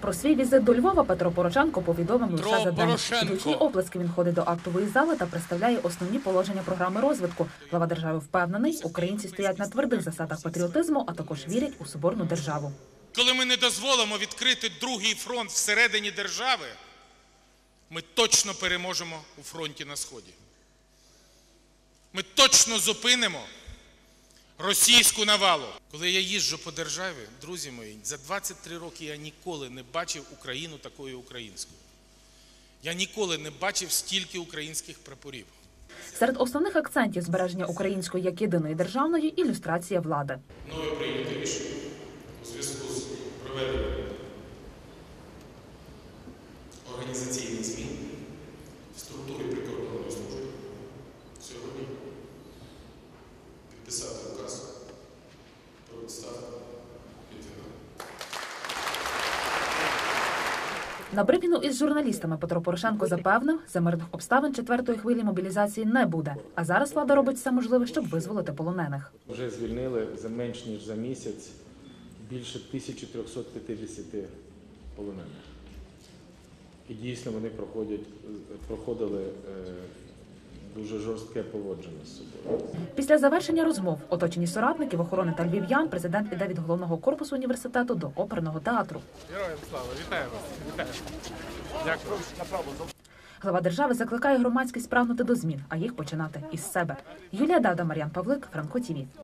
Про свій візит до Львова Петро Порошенко повідомив лише за день. Гучні оплески він ходить до актової зали та представляє основні положення програми розвитку. Глава держави впевнений, українці стоять на твердих засадах патріотизму, а також вірять у соборну державу. Коли ми не дозволимо відкрити другий фронт всередині держави, ми точно переможемо у фронті на Сході. Ми точно зупинимо російську навалу. Коли я їжджу по державі, друзі мої, за 23 роки я ніколи не бачив Україну такою українською. Я ніколи не бачив стільки українських прапорів. Серед основних акцентів збереження української як єдиної державної ілюстрація влади. Нове прийняте рішення у зв'язку з проведенням організаційних змін в структурі прикордонної служби сьогодні підписати На брифінгу із журналістами Петро Порошенко запевнив, за мирних обставин четвертої хвилі мобілізації не буде. А зараз влада робить все можливе, щоб визволити полонених. Вже звільнили за менш ніж за місяць більше 1350 полонених. І дійсно вони проходять, проходили е, дуже жорстке поводження з собою. Після завершення розмов, оточені соратників охорони та львів'ян, президент іде від головного корпусу університету до оперного театру. Героям слава, вітаю вас, вітаю. Дякую. Глава держави закликає громадськість прагнути до змін, а їх починати із себе. Юлія Дада, Мар'ян Павлик, Франко Тіві.